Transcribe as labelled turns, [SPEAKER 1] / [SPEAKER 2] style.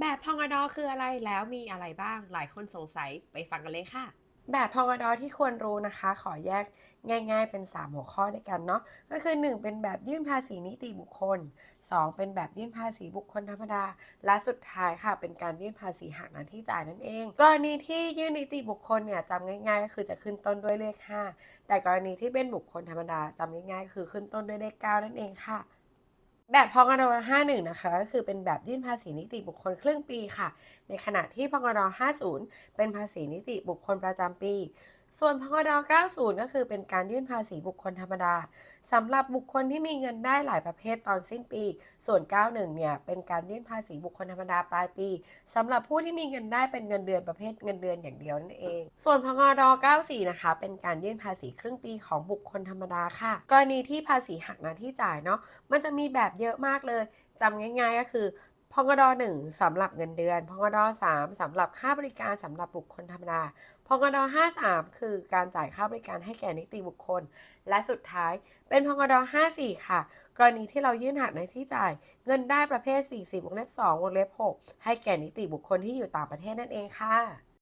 [SPEAKER 1] แบบพองอดคืออะไรแล้วมีอะไรบ้างหลายคนสงสัยไปฟังกันเลยค่ะ
[SPEAKER 2] แบบพกดที่ควรรู้นะคะ ขอแยกง่าย ๆ เป็น 3 หัวข้อด้วยกันเนาะก็คือ 1 เป็นแบบยื่นภาษีนิติบุคคล 2 เป็นแบบยื่นภาษีบุคคลธรรมดา และสุดท้ายค่ะ เป็นการยื่นภาษีหักหน้าที่จ่ายนั่นเองกรณีที่ยื่นนิติบุคคลเนี่ยจำง่ายๆ ก็คือจะขึ้นต้นด้วยเลข 5 แต่กรณีที่เป็นบุคคลธรรมดาจำง่ายๆ คือขึ้นต้นด้วยเลข 9 นั่นเองค่ะ แบบพกร51 นะคะก็คือเป็นแบบยื่นภาษีนิติบุคคลครึ่งปีค่ะ ในขณะที่พกร50 เป็นภาษีนิติบุคคลประจำปี ส่วนพกด90 ก็คือเป็นการยื่นภาษีบุคคลธรรมดาสำหรับบุคคลที่มีเงินได้หลายประเภทตอนสิ้นปี ส่วน 91 เนี่ยเป็นการยื่นภาษีบุคคลธรรมดาปลายปีสำหรับผู้ที่มีเงินได้เป็นเงินเดือนประเภทเงินเดือนอย่างเดียวนั่นเอง ส่วนพกด94 นะคะ เป็นการยื่นภาษีครึ่งปีของบุคคลธรรมดาค่ะ กรณีที่ภาษีหักหน้าที่จ่ายเนาะมันจะมีแบบเยอะมากเลยจำง่าย ๆ ก็คือ กดหนึ่งสำหรับเงินเดือน พกด3สำหรับค่าบริการสำหรับบุคคลธรรมดา พกดห้าสามคือการจ่ายค่าบริการให้แก่นิติบุคคล และสุดท้ายเป็นพกดห้าสี่ค่ะ กรณีที่เรายื่นหักในที่จ่าย เงินได้ประเภท 40วงเล็บ2วงเล็บ 6 ให้แก่นิติบุคคลที่อยู่ต่างประเทศนั่นเองค่ะ